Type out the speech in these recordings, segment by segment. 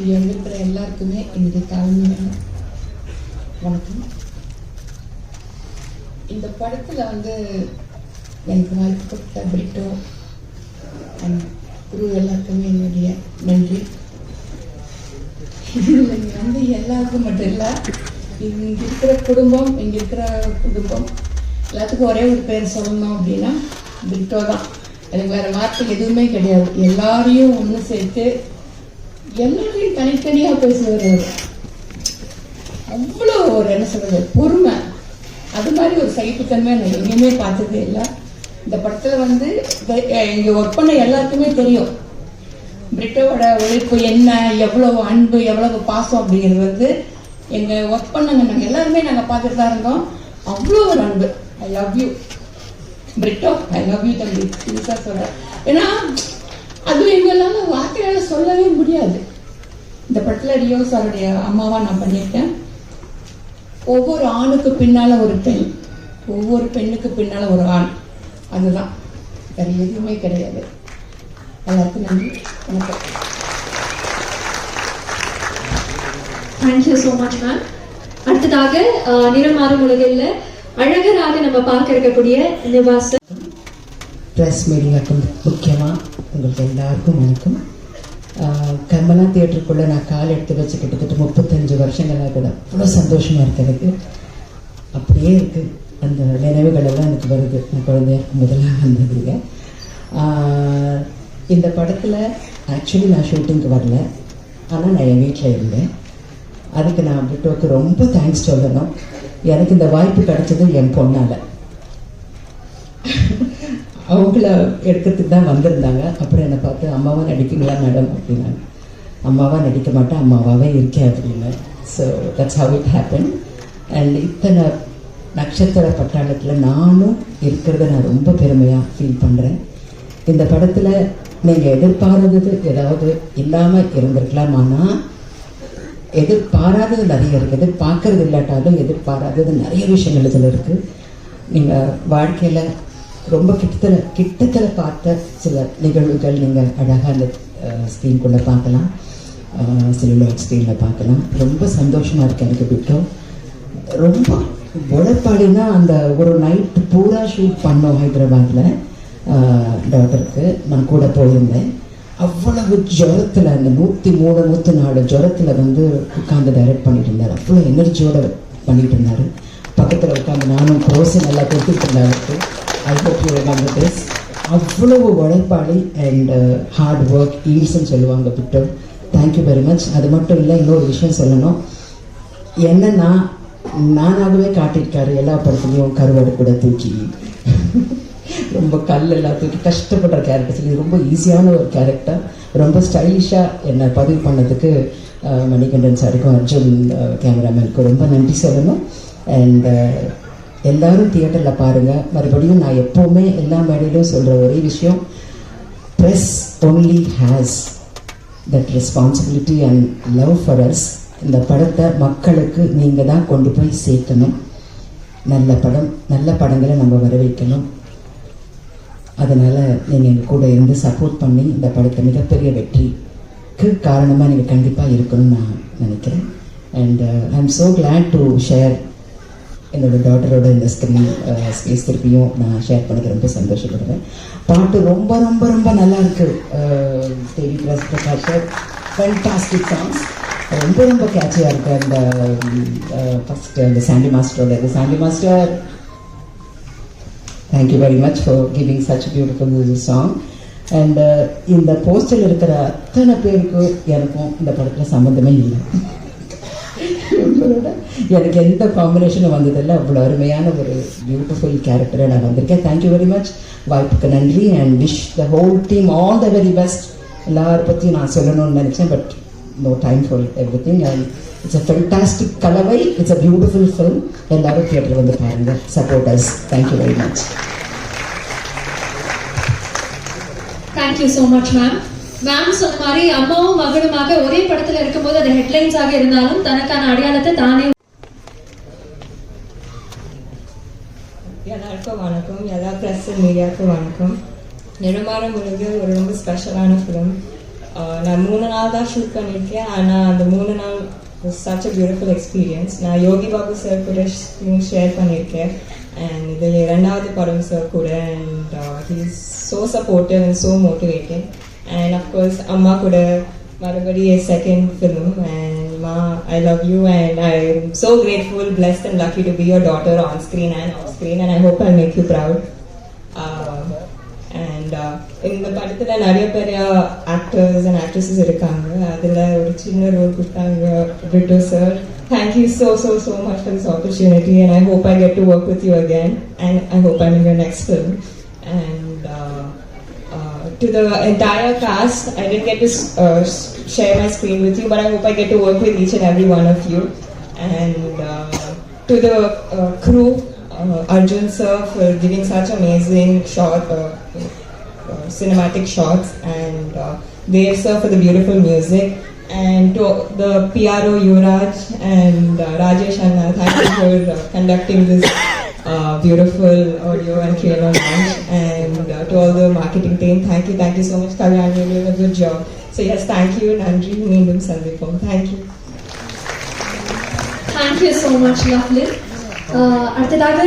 இங்கே வந்திருக்கிற எல்லாருக்குமே என்னுடைய தாழ்மையான வணக்கம். இந்த படத்தில் வந்து எனக்கு வாய்ப்பு கொடுத்த பிரிட்டோ அண்ட் குரு எல்லாருக்குமே என்னுடைய நன்றி. இதில் வந்து எல்லாருக்கும் மட்டும் இல்லை இங்கே இருக்கிற குடும்பம் இங்கே இருக்கிற குடும்பம் எல்லாத்துக்கும் ஒரே ஒரு பேர் சொல்லணும் அப்படின்னா பிரிட்டோ தான். எனக்கு வேறு வார்த்தை எதுவுமே கிடையாது. எல்லாரையும் ஒன்று சேர்த்து எல்லாரும் தனித்தனியாக பேசுவார் அவர் அவ்வளோ ஒரு என்ன சொல்றது பொறுமை. அது மாதிரி ஒரு சகிப்புத்தன்மை நான் எங்கேயுமே பார்த்ததே இல்லை. இந்த படத்தில் வந்து இங்கே ஒர்க் பண்ண எல்லாருக்குமே தெரியும். பிரிட்டோட உழைப்பு என்ன எவ்வளவு அன்பு எவ்வளவு பாசம் அப்படிங்கிறது வந்து எங்கள் ஒர்க் பண்ணங்க நாங்கள் எல்லாருமே நாங்கள் பார்த்துட்டு தான் இருந்தோம். அவ்வளோ ஒரு அன்பு. I love you Brito I love you தம்பி. சொல்கிறேன் ஏன்னா அது எங்களால் வார்த்தையால சொல்லவே முடியாது. இந்த படத்தில் ரியோ சாருடைய அம்மாவா நான் பண்ணியிருக்கேன். ஒவ்வொரு ஆணுக்கு பின்னால ஒரு பெண். ஒவ்வொரு பெண்ணுக்கு பின்னால ஒரு ஆண். அதுதான். வேற எதுவுமே கிடையாது. எல்லாருக்கும் நன்றி. வணக்கம். தேங்க்யூ ஸோ மச் மேம் அடுத்ததாக நிறமாறும் உலகில் அழகராக நம்ம பார்க்க இருக்கக்கூடிய நிவாஸ் ப்ரெஸ் மீடியாவுக்கும் முக்கியமாக உங்களுக்கு எல்லாருக்கும் வணக்கம். ஆஹ் கமலா தியேட்டருக்குள்ளே நான் கால் எடுத்து வச்சு கிட்டத்தட்ட முப்பத்தஞ்சு வருஷங்களாக கூட. அவ்வளோ சந்தோஷமாக இருக்கு எனக்கு. அப்படியே இருக்குது அந்த நினைவுகள் எல்லாம் எனக்கு வருது. நான் குழந்தையா முதலாக வந்ததுங்க இந்த படத்தில் ஆக்சுவலி நான் ஷூட்டிங்க்கு வரல. ஆனால் நான் என் வீட்டில் இருந்தேன். அதுக்கு நான் பிரிட்டோக்கு ரொம்ப தேங்க்ஸ் சொல்லணும். எனக்கு இந்த வாய்ப்பு கிடைச்சது என் பொண்ணால். அவங்கள எடுக்கிறதுக்கு தான் வந்திருந்தாங்க. அப்புறம் என்னை பார்த்து அம்மாவும் நடிக்கீங்களா மேடம்? அப்படின்னாங்க. அம்மாவாக நடிக்க மாட்டேன் அம்மாவாகவே இருக்கேன் அப்படின்னு. So that's how it happen and இத்தனை நட்சத்திர பட்டாளத்தில் நானும் இருக்கிறத நான் ரொம்ப பெருமையாக ஃபீல் பண்ணுறேன் இந்த படத்தில் நீங்கள் எதிர்பாராதது ஏதாவது இல்லாமல் இருந்திருக்கலாம் ஆனால் எதிர்பாராதது நிறைய இருக்குது எதிர்பார்க்கறது இல்லாட்டாலும் எதிர்பாராதது நிறைய விஷயங்கள் இதில் இருக்குது நீங்கள் வாழ்க்கையில் ரொம்ப கிட்டத்தில் கிட்டத்தில் பார்த்த சில நிகழ்வுகள் நீங்கள் அழகாக அந்த ஸ்க்ரீன்குள்ளே பார்க்கலாம். செல்லுலாய்ட் ஸ்க்ரீனில் பார்க்கலாம். ரொம்ப சந்தோஷமாக இருக்கு எனக்கு பிடிக்கும் ரொம்ப உழைப்பாடினா அந்த ஒரு நைட் பூரா ஷூட் பண்ணோம் ஹைதராபாத்தில் டாக்டருக்கு நான் கூட போயிருந்தேன். அவ்வளவு ஜுரத்தில் அந்த நூற்றி மூணு நூற்றி நாலு ஜுரத்தில் வந்து உட்காந்து டைரக்ட் பண்ணிட்டு இருந்தார். அவ்வளோ எனர்ஜியோட பண்ணிட்டு இருந்தார். பக்கத்தில் உட்காந்து நானும் க்ரோஸை நல்லா கொடுத்துட்டு இருந்தேன் அவருக்கு I hope you remember this அவ்வளவு உழைப்பாளி அண்ட் ஹார்ட் ஒர்க் ஈல்ஸ்ன்னு சொல்லுவாங்க பிக்டர் தேங்க்யூ வெரி மச் அது மட்டும் இல்லை இன்னொரு விஷயம் சொல்லணும். என்னன்னா நானாகவே காட்டியிருக்காரு எல்லா படத்துலையும் கருவாடு கூட தூக்கி. ரொம்ப கல் எல்லாம் தூக்கி கஷ்டப்படுற கேரக்டர்ஸ் இது ரொம்ப ஈஸியான ஒரு கேரக்டர் ரொம்ப ஸ்டைலிஷாக என்னை பதிவு பண்ணதுக்கு மணிகண்டன் சாருக்கும் அர்ஜுன் கேமராமேனுக்கும் ரொம்ப நன்றி சொல்லணும். அண்ட் எல்லாரும் தியேட்டரில் பாருங்கள் மறுபடியும் நான் எப்போவுமே எல்லா மேடையிலும் சொல்கிற ஒரே விஷயம் press only has that responsibility and love for us இந்த படத்தை மக்களுக்கு நீங்கள் தான் கொண்டு போய் சேர்க்கணும். நல்ல படம் நல்ல படங்களை நம்ம வரவேற்கணும். அதனால் நீங்கள் எங்கள் கூட இருந்து சப்போர்ட் பண்ணி இந்த படத்தை மிகப்பெரிய வெற்றிக்கு காரணமாக நீங்கள் கண்டிப்பாக இருக்கணும்னு நான் நினைக்கிறேன். And I am so glad to share என்னோடய டாட்டரோட இந்த ஸ்க்ரீன் ஸ்பேஸ் uh, திருப்பியும் நான் ஷேர் பண்ணது ரொம்ப சந்தோஷப்படுறேன். பாட்டு ரொம்ப ரொம்ப ரொம்ப நல்லா இருக்குது uh, தேடி பிரஸ் பிரகாஷர் ஃபென்டாஸ்டிக் சாங்ஸ் ரொம்ப ரொம்ப கேட்சியாக இருக்கு அந்த ஃபஸ்ட்டு அந்த சாண்டி மாஸ்டரோட uh, இந்த Sandy master thank you very much for giving such beautiful song and இந்த போஸ்டரில் இருக்கிற அத்தனை பேருக்கும் எனக்கும் இந்த படத்தில் சம்மந்தமே இல்லை. உங்களோட எனக்கு எந்த காம்பினேஷனும் வந்ததில்லை அவ்வளோ அருமையான ஒரு பியூட்டிஃபுல் கேரக்டரை நான் வந்திருக்கேன். தேங்க்யூ வெரி மச் வாய்ப்புக்கு நன்றி. And wish the whole team all the very best எல்லாரை பற்றியும் நான் சொல்லணும்னு நினச்சேன் but no time for everything and it's a fantastic கலவை. இட்ஸ் அ பியூட்டிஃபுல் ஃபில்ம் எல்லாரும் தியேட்டர் வந்து பாருங்கள் supporters thank you very much thank you so much ma'am ma'am சொன்ன மாதிரி அம்மாவும் மகனுமாக ஒரே படத்துல இருக்கும்போது அது ஹெட்லைன்ஸாக இருந்தாலும் தனக்கான அடையாளத்தை தானே எல்லாருக்கும் வணக்கம். எல்லா ப்ரெஸ் மீடியாவுக்கும் வணக்கம். நெடுமாறம் முழுகு ஒரு ரொம்ப ஸ்பெஷலான ஃபிலிம் நான் மூணு நாள் தான் ஷூட் பண்ணியிருக்கேன். ஆனால் அந்த மூணு நாள் சச் அ பியூட்டிஃபுல் எக்ஸ்பீரியன்ஸ் நான் யோகி பாபு சார் கூட ஷேர் பண்ணியிருக்கேன். அண்ட் இது ரெண்டாவது படம் சார் கூட and he's so supportive and so motivating and of course அம்மா கூட மறுபடி second film and ma I love you and I am so grateful blessed and lucky to be your daughter on screen and off screen and I hope I make you proud இந்த படத்தில் நிறைய பெரிய actors and actresses இருக்காங்க அதில் ஒரு சின்ன role கொடுத்தாங்க Britto sir thank you so so so much for this opportunity and I hope I get to work with you again and I hope I mean your next film and to the entire cast, I didn't get to uh, share my screen with you, but I hope I get to work with each and every one of you. And uh, to the uh, crew, uh, Arjun sir for giving such amazing shot, uh, uh, cinematic shots, and uh, Dev sir for the beautiful music. And to the PRO Yuvraj and uh, Rajesh Anna, thank you for uh, conducting this uh, beautiful audio and trailer launch. And uh, to all the marketing team, thank you, thank you so much, Kalyan. You're doing a good job. So yes, thank you, Nandri, Meendum Sandipam. Thank you. Thank you so much lovely Uh, அடுத்ததாக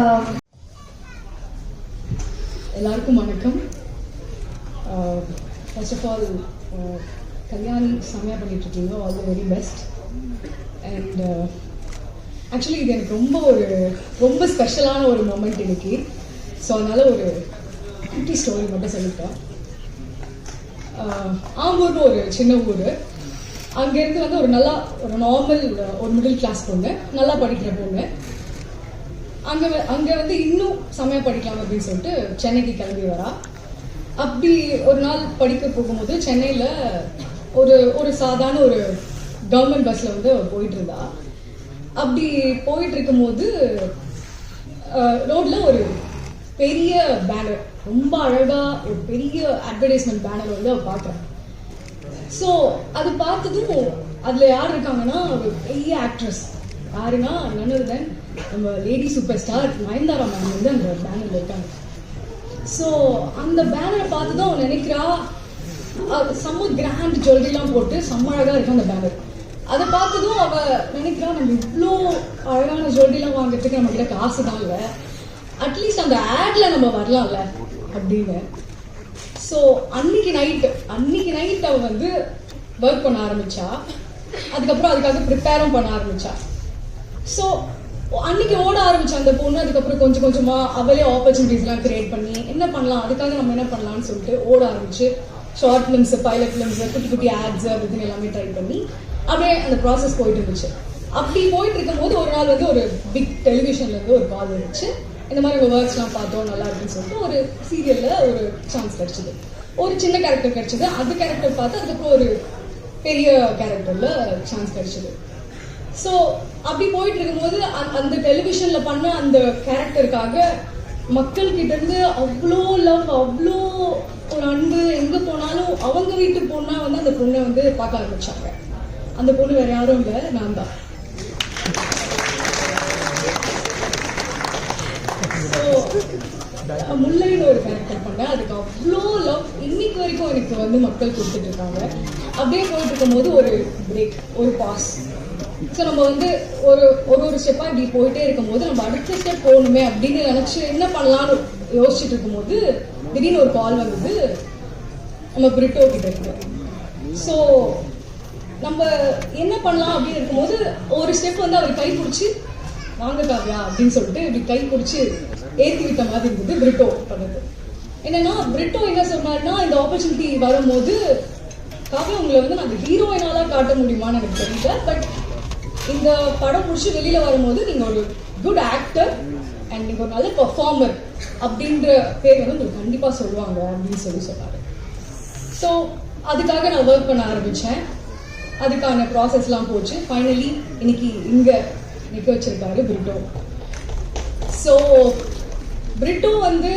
uh, எல்லாருக்கும் வணக்கம் first of all Kalyani செம்மையாக பண்ணிட்டுருக்கீங்க. All the very best and actually இது எனக்கு ரொம்ப ஒரு ரொம்ப ஸ்பெஷலான ஒரு மூமெண்ட் இன்னைக்கு. ஸோ அதனால் ஒரு குட்டி ஸ்டோரி மட்டும் சொல்லிட்டேன் uh, ஆம்பூர்னு ஒரு சின்ன ஊர். அங்கேருந்து வந்து ஒரு நல்லா ஒரு நார்மல் uh, ஒரு மிடில் கிளாஸ் பொண்ணு. நல்லா படிக்கிற பொண்ணு. அங்கே அங்கே வந்து இன்னும் செம்மையா படிக்கலாம் அப்படின்னு சொல்லிட்டு சென்னைக்கு கிளம்பி வரா. அப்படி ஒரு நாள் படிக்க போகும்போது சென்னையில ஒரு ஒரு சாதாரண ஒரு கவர்மெண்ட் பஸ்ல வந்து போயிட்டு இருந்தா அப்படி போயிட்டு இருக்கும்போது ரோட்ல ஒரு பெரிய பேனர் ரொம்ப அழகா ஒரு பெரிய அட்வர்டைஸ்மெண்ட் பேனர் வந்து அவள் பார்க்குறேன். ஸோ அது பார்த்ததும் அதில் யார் இருக்காங்கன்னா ஒரு பெரிய ஆக்ட்ரஸ் யாருன்னா நன்னது தென் நம்ம lady super star Nayanthara ma'am வந்து அந்த பேனரில் இருக்காங்க. ஸோ அந்த பேனரை பார்த்துதான் அவன் நினைக்கிறா. அது செம்ம கிராண்ட் ஜுவல்லரிலாம் போட்டு செம்ம அழகாக இருக்கும் அந்த பேனர் அதை பார்த்ததும் அவ நினைக்கிறா நம்ம இவ்வளோ அழகான ஜுவல்லரிலாம் வாங்குறதுக்கு நம்ம கிட்ட காசு தான் இல்லை அட்லீஸ்ட் அந்த ஆட்ல நம்ம வரலாம்ல அப்படின்னு. ஸோ அன்னைக்கு நைட் அன்னைக்கு நைட் அவ வந்து ஒர்க் பண்ண ஆரம்பிச்சா. அதுக்கப்புறம் அதுக்காக ப்ரிப்பேரும் பண்ண ஆரம்பிச்சா. ஸோ அன்னைக்கு ஓட ஆரம்பிச்ச அந்த பொண்ணு அதுக்கப்புறம் கொஞ்சம் கொஞ்சமா அவளே ஆப்பர்ச்சுனிட்டிஸ்லாம் கிரியேட் பண்ணி என்ன பண்ணலாம்? அதுக்காக நம்ம என்ன பண்ணலாம்னு சொல்லிட்டு ஓட ஆரம்பிச்சு ஷார்ட் ஃபிலிம்ஸ் பைலட் ஃபிலிம்ஸ் குட்டி குட்டி ஆட்ஸ் அப்படின்னு எல்லாமே ட்ரை பண்ணி அப்படியே அந்த ப்ராசஸ் போயிட்டு இருந்துச்சு. அப்படி போயிட்டு இருக்கும்போது ஒரு நாள் வந்து ஒரு பிக் டெலிவிஷன்ல இருந்து ஒரு கால் வந்துச்சு. இந்த மாதிரி உங்க ஒர்க்ஸ்லாம் பார்த்தோம் நல்லா இருக்குன்னு சொல்லிட்டு ஒரு சீரியல்ல ஒரு சான்ஸ் கிடைச்சது. ஒரு சின்ன கேரக்டர் கிடைச்சது. அந்த கேரக்டர் பார்த்து அதுக்கப்புறம் ஒரு பெரிய கேரக்டர்ல சான்ஸ் கிடைச்சது. ஸோ அப்படி போயிட்டு இருக்கும்போது அந்த- அந்த டெலிவிஷன்ல பண்ண அந்த கேரக்டருக்காக மக்கள் கிட்ட இருந்து அவ்வளோ லவ் அவ்வளோ ஒரு அன்பு எங்க போனாலும் அவங்க வீட்டு பொண்ணா வந்து அந்த பொண்ணை வந்து பார்க்க ஆரம்பிச்சாங்க. அந்த பொண்ணு வேற யாரும் இல்லை நான் தான். ஸோ முல்லைன்னு ஒரு கேரக்டர் பண்ணேன். அதுக்கு அவ்வளோ லவ் இன்னைக்கு வரைக்கும் எனக்கு வந்து மக்கள் கொடுத்துட்டு இருக்காங்க. அப்படியே போயிட்டு இருக்கும்போது ஒரு பிரேக் ஒரு பாஸ் ஸோ நம்ம வந்து ஒரு ஒரு ஒரு ஸ்டெப்பாக இப்படி போயிட்டே இருக்கும்போது நம்ம அடுத்த ஸ்டெப் போகணுமே அப்படின்னு நினச்சி என்ன பண்ணலான்னு யோசிச்சுட்டு இருக்கும்போது திடீர்னு ஒரு கால் வந்தது. நம்ம பிரிட்டோ கிட்ட இருக்கு ஸோ நம்ம என்ன பண்ணலாம் அப்படின்னு இருக்கும்போது ஒரு ஸ்டெப் வந்து அவர் கை பிடிச்சி வாங்க காவியா அப்படின்னு சொல்லிட்டு இப்படி கை பிடிச்சி ஏற்றி விட்ட மாதிரி இருந்தது பிரிட்டோ பண்ணது. என்னன்னா பிரிட்டோ என்ன சொன்னாருன்னா இந்த ஆப்பர்ச்சுனிட்டி வரும்போது காவியா உங்களை வந்து நாங்கள் ஹீரோயினாலாம் காட்ட முடியுமான்னு எனக்கு தெரியல. பட் இந்த படம் முடிச்சு வெளியில வரும்போது நீங்க ஒரு குட் ஆக்டர் அண்ட் நீங்க ஒரு நல்ல பெர்ஃபார்மர் அப்படின்ற பேர் வந்து உங்களுக்கு கண்டிப்பா சொல்லுவாங்க அப்படின்னு சொல்லி சொன்னாரு. ஸோ அதுக்காக நான் ஒர்க் பண்ண ஆரம்பித்தேன் அதுக்கான ப்ராசஸ்லாம் போச்சு. ஃபைனலி இன்னைக்கு இங்கே நிற்க வச்சிருக்காரு பிரிட்டோ. ஸோ பிரிட்டோ வந்து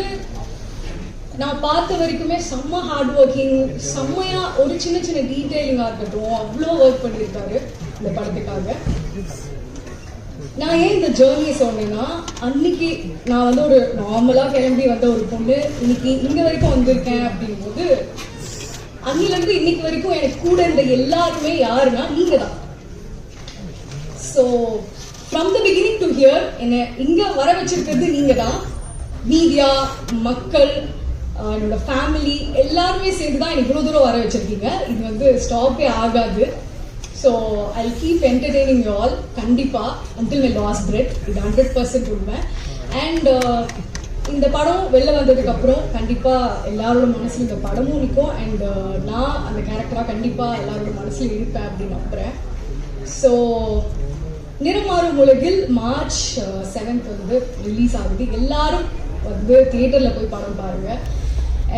நான் பார்த்த வரைக்குமே செம்ம ஹார்ட் ஒர்க்கிங் செம்மையா ஒரு சின்ன சின்ன டீட்டெயிலிங்காக இருக்கட்டும் அவ்வளோ ஒர்க் பண்ணியிருக்காரு இந்த படத்துக்காக. நான் ஏன் இந்த ஜேர்னியை சொன்னேன்னா அன்னைக்கு நான் வந்து ஒரு நார்மலாக கிளம்பி வந்த ஒரு பொண்ணு இன்னைக்கு இங்கே வரைக்கும் வந்திருக்கேன் அப்படிங்கும்போது அன்னில இருந்து இன்னைக்கு வரைக்கும் எனக்கு கூட இருந்த எல்லாருமே யாருன்னா நீங்க தான் so from the beginning to here என்னை இங்க வர வச்சிருக்கிறது நீங்க தான் மீடியா மக்கள் என்னோட ஃபேமிலி எல்லாருமே சேர்ந்து தான் எனக்கு இவ்வளோ தூரம் வர வச்சிருக்கீங்க. இது வந்து ஸ்டாப்பே ஆகாது. So I keep entertaining you all கண்டிப்பாக அன்டில் மை லாஸ்ட் பிரெட் இது ஹண்ட்ரட் பர்சன்ட் உண்மை. அண்ட் uh, இந்த படம் வெளில வந்ததுக்கப்புறம் கண்டிப்பாக எல்லாரோட மனசில் இந்த படமும் நிற்கும் அண்ட் uh, நான் அந்த கேரக்டராக கண்டிப்பாக எல்லாரோட மனசில் இருப்பேன் அப்படின்னு நம்புகிறேன் ஸோ நிறமாறும் உலகில் மார்ச் uh, செவன்த் வந்து ரிலீஸ் ஆகுது. எல்லாரும் வந்து தியேட்டரில் போய் படம் பாருங்கள்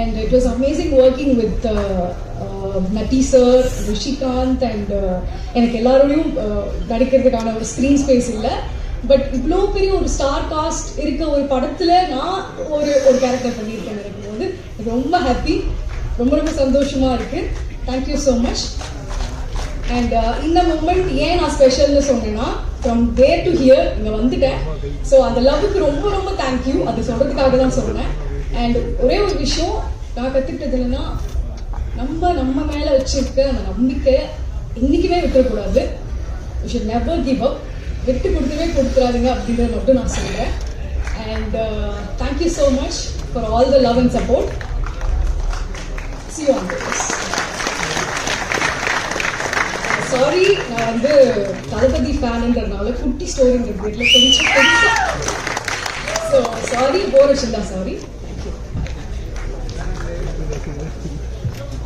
and it was amazing working with Natty sir Rishikanth and எனக்கு எல்லாரோடையும் uh, நடிக்கிறதுக்கான ஒரு ஸ்க்ரீன் ஸ்பேஸ் இல்லை. பட் இவ்வளோ பெரிய ஒரு ஸ்டார் காஸ்ட் இருக்க ஒரு படத்தில் நான் ஒரு ஒரு கேரக்டர் பண்ணியிருக்கேன் நினைக்கும் போது எனக்கு ரொம்ப ஹாப்பி ரொம்ப ரொம்ப சந்தோஷமாக இருக்குது thank you so much and uh, இந்த மூமெண்ட் ஏன் நான் ஸ்பெஷல்னு சொன்னேன்னா ஃப்ரம் தேர் டு ஹியர் இங்கே வந்துட்டேன். ஸோ அந்த லவ்வுக்கு ரொம்ப ரொம்ப தேங்க்யூ அது சொல்கிறதுக்காக தான் சொல்கிறேன் அண்ட் ஒரே ஒரு விஷயம் நான் கற்றுக்கிட்டது என்னன்னா நம்ம நம்ம மேலே வச்சிருக்க அந்த நம்பிக்கை என்றைக்குமே விட்டுறக்கூடாது. You should never give up விட்டு கொடுத்துமே கொடுத்துறாதுங்க அப்படின்றத மட்டும் நான் சொல்கிறேன் and thank you so much for all the love and support C ஆன் சாரி நான் வந்து தளபதி ஃபேனுன்றதுனால குட்டி ஸ்டோரின்ற வீட்டில் கொஞ்சம் ஸோ சாரி போர் வச்சிருந்தா சாரி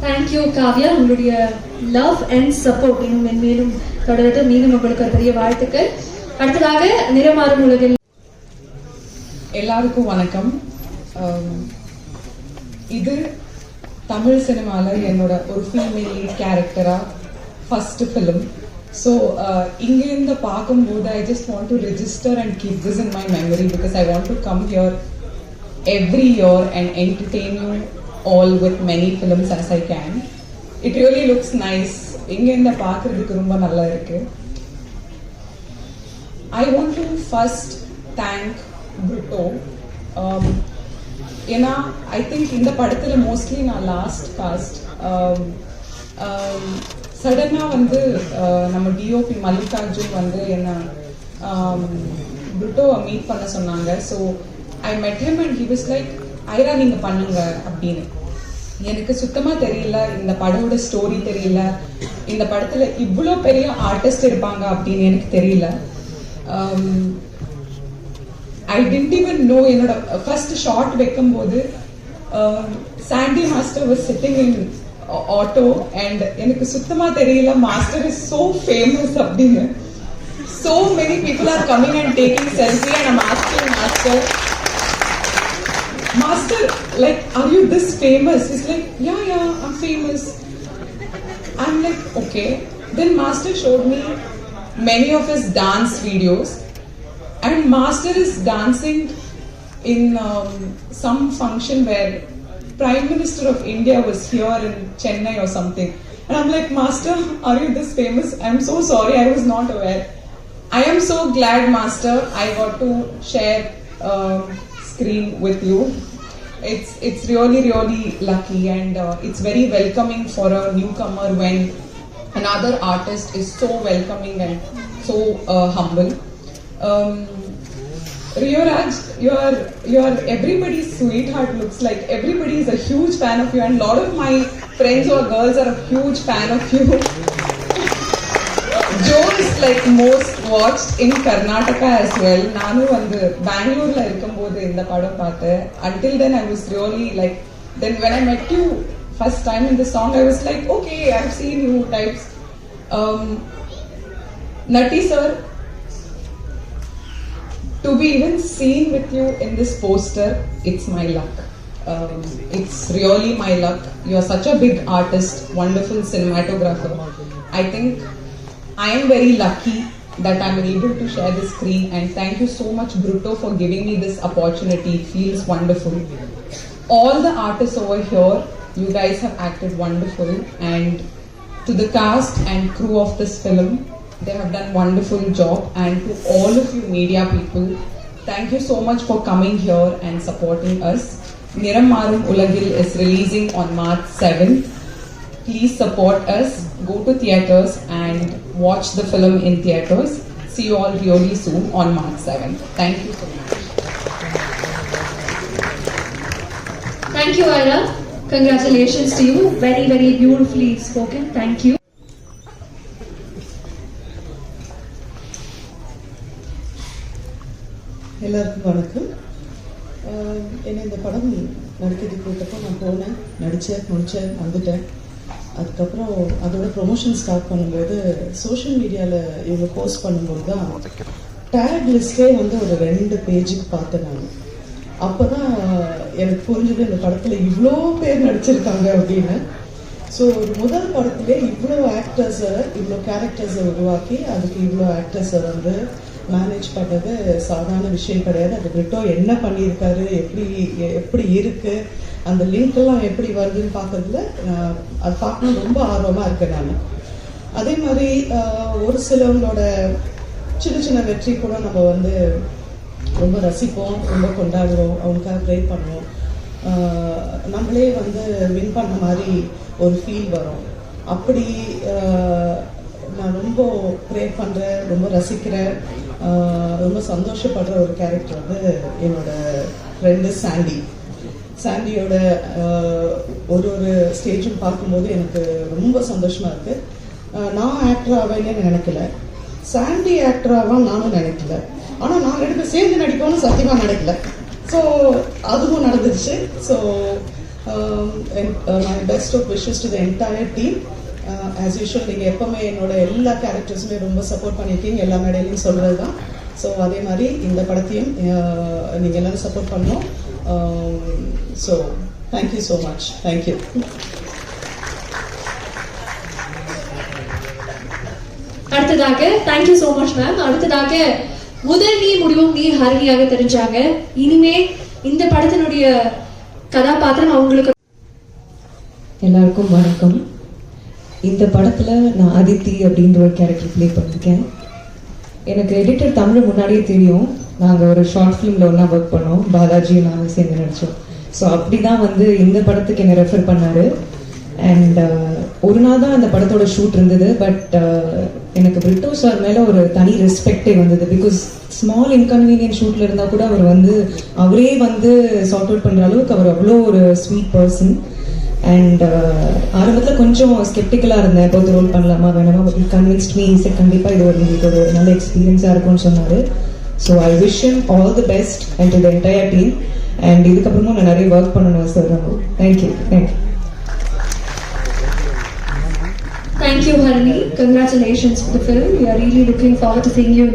தேங்க்யூ காவ்யா உங்களுடைய லவ் அண்ட் சப்போர்ட் இன்னும் மென்மேலும் தொடர்ந்து மீண்டும் உங்களுக்கு ஒரு பெரிய வாழ்த்துக்கள். அடுத்ததாக நிறமாறும் உலகில் எல்லாருக்கும் வணக்கம். இது தமிழ் சினிமாவில் என்னோட ஒரு ஃபீமேல் லீட் கேரக்டராக ஃபஸ்ட்டு ஃபிலிம் ஸோ இங்கேருந்து பார்க்கும்போது I just want to register and keep this in my memory because I want to come here every year and entertain you all with many films as I can. It really looks nice. இங்கேருந்து பார்க்கறதுக்கு ரொம்ப நல்லா இருக்கு I want to first thank Brutto. Um, ஏன்னா I think இந்த படத்தில் mostly நான் last cast சடனாக வந்து uh, நம்ம டிஓபி மல்லிகார்ஜுன் வந்து என்ன um, புட்டோவை மீட் பண்ண சொன்னாங்க so I met him and he was like Airaa நீங்கள் பண்ணுங்க அப்படின்னு எனக்கு சுத்தமாக தெரியல இந்த படத்தோட ஸ்டோரி தெரியல. இந்த படத்தில் இவ்வளோ பெரிய ஆர்டிஸ்ட் இருப்பாங்க அப்படின்னு எனக்கு தெரியல. ஐ டென்ட் ஈவன் நோ என்னோட ஃபர்ஸ்ட் ஷார்ட் வைக்கும்போது Sandy master was sitting in auto and எனக்கு சுத்தமா தெரியல மாஸ்டர் இஸ் சோ ஃபேமஸ் அப்படின்னு. So many people are coming and taking selfie and I'm asking master master like are you this famous he's like yeah yeah I'm famous I'm like, okay. Then Master showed me many of his dance videos, and Master is dancing in um, some function where Prime Minister of India was here in Chennai or something. And I'm like, Master, are you this famous? I'm so sorry, I was not aware. I am so glad, Master, I got to share um, screen with you. It's it's really really lucky and uh, it's very welcoming for a newcomer when another artist is so welcoming and so uh, humble. Um, Rio Raj, your are you are everybody's sweetheart. Looks like everybody is a huge fan of you, and a lot of my friends are girls are a huge fan of you. Joe is like most watched in Karnataka as well. நானும் வந்து பெங்களூர்ல இருக்கும்போது இந்த படம் பார்த்தேன் until then I was really like then when I met you first time in the song I was like okay I've seen you types um, Nati sir to be even seen with you in this poster, it's my luck. Um, it's really my luck. You're such a big artist, wonderful cinematographer. I think I am very lucky that I'm able to share the screen and thank you so much Bruto for giving me this opportunity. It feels wonderful. All the artists over here, you guys have acted wonderful and to the cast and crew of this film, they have done wonderful job and to all of you media people, thank you so much for coming here and supporting us. Niram Marum Ulagil is releasing on March 7th. please support us. Go to theaters and watch the film in theaters. See you all really soon on March 7th. Thank you so much. Thank you, Ira. Congratulations to you. Very, very beautifully spoken. Thank you. எல்லாருக்கும் வணக்கம் ஆஹ் என்னை இந்த படம் நடிக்கிறது கூட்டப்போ நான் போனேன் நடித்தேன் முடித்தேன் வந்துட்டேன் அதுக்கப்புறம் அதோட ப்ரொமோஷன் ஸ்டார்ட் பண்ணும்போது சோஷியல் மீடியாவில் இவங்க போஸ்ட் பண்ணும்போது தான் டேக் லிஸ்டே வந்து ஒரு ரெண்டு பேஜுக்கு பார்த்தேன் நான். அப்போ தான் எனக்கு புரிஞ்சது இந்த படத்தில் இவ்வளோ பேர் நடிச்சிருக்காங்க அப்படின்னு. ஸோ ஒரு முதல் படத்துலேயே இவ்வளோ ஆக்டர்ஸை இவ்வளோ கேரக்டர்ஸை உருவாக்கி அதுக்கு இவ்வளோ ஆக்டர்ஸை வந்து மேனேஜ் பண்ணுறது சாதாரண விஷயம் கிடையாது. அது பிரிட்டோ என்ன பண்ணியிருக்காரு எப்படி எப்படி இருக்குது அந்த லிங்க் எல்லாம் எப்படி வருதுன்னு பார்க்கறதுல அது பார்க்கணும் ரொம்ப ஆர்வமாக இருக்கேன் நான். அதே மாதிரி ஒரு சிலவங்களோட சின்ன சின்ன வெற்றி கூட நம்ம வந்து ரொம்ப ரசிப்போம் ரொம்ப கொண்டாடுறோம் அவங்களுக்காக ப்ரே பண்ணுவோம். நம்மளே வந்து வின் பண்ண மாதிரி ஒரு ஃபீல் வரும். அப்படி நான் ரொம்ப ப்ரே பண்ணுறேன் ரொம்ப ரசிக்கிறேன். ரொம்ப சந்தோஷப்படுற ஒரு கேரக்டர் வந்து என்னோட ஃப்ரெண்டு சாண்டி சாண்டியோட ஒரு ஒரு ஸ்டேஜும் பார்க்கும்போது எனக்கு ரொம்ப சந்தோஷமா இருக்கு. நான் ஆக்டர் ஆவேன்னு நினைக்கல. சாண்டி ஆக்டர் ஆவான்னு நானும் நினைக்கல. ஆனால் நான் ரெண்டு பேரும் சேர்ந்து நடிக்கணும்னு சத்தியமாக நினைக்கல. ஸோ அதுவும் நடந்துருச்சு. So my best of wishes to the entire team as usual நீங்கள் எப்போவுமே என்னோட எல்லா கேரக்டர்ஸுமே ரொம்ப சப்போர்ட் பண்ணியிருக்கீங்க. எல்லா மேடையிலையும் சொல்கிறது தான் ஸோ அதே மாதிரி இந்த படத்தையும் நீங்கள் எல்லாரும் சப்போர்ட் பண்ணோம் so thank you so much thank you அடுத்ததாக thank you so much ma'am அடுத்ததாக முதல் நீ முடிவும் நீ ஹரிணியாக தெரிஞ்சாங்க. இனிமே இந்த படத்தினுடைய கதாபாத்திரம் அவங்களுக்கு எல்லாருக்கும் வணக்கம். இந்த படத்தில் நான் அதித்தி அப்படின்ற ஒரு கேரக்டர் ப்ளே பண்ணியிருக்கேன் எனக்கு எடிட்டர் தமிழ் முன்னாடியே தெரியும். நாங்கள் ஒரு ஷார்ட் ஃபிலிமில் ஒன்றா ஒர்க் பண்ணோம். பாலாஜி நானும் சேர்ந்து நடித்தோம் ஸோ அப்படி தான் வந்து இந்த படத்துக்கு என்னை ரெஃபர் பண்ணாரு. அண்ட் ஒரு நாள் தான் அந்த படத்தோட ஷூட் இருந்தது. பட் எனக்கு பிரிட்டோ சார் மேலே ஒரு தனி ரெஸ்பெக்டே வந்தது. பிகாஸ் ஸ்மால் இன்கன்வீனியன்ட் ஷூட்டில் இருந்தால் கூட அவர் வந்து அவரே வந்து சார்ட் அவுட் பண்ணுற அளவுக்கு அவர் அவ்வளோ ஒரு ஸ்வீட் பர்சன் அண்ட் uh, ஆரம்பத்தில் கொஞ்சம் ஸ்கெப்டிக்கலாக இருந்தேன். இப்போ ரோல் பண்ணலாமா வேணாமா? பட் கன்வின்ஸ்ட் மீ சார் கண்டிப்பாக இது ஒரு உங்களுக்கு ஒரு நல்ல எக்ஸ்பீரியன்ஸாக இருக்கும்னு சொன்னார். So I wish him all the best and to the entire team and இதுக்கப்புறமும் நான் நிறைய ஒர்க் பண்ணணும் சார் ரொம்ப thank you thank you Thank you, Harini. Congratulations for the film. We are really looking forward to seeing you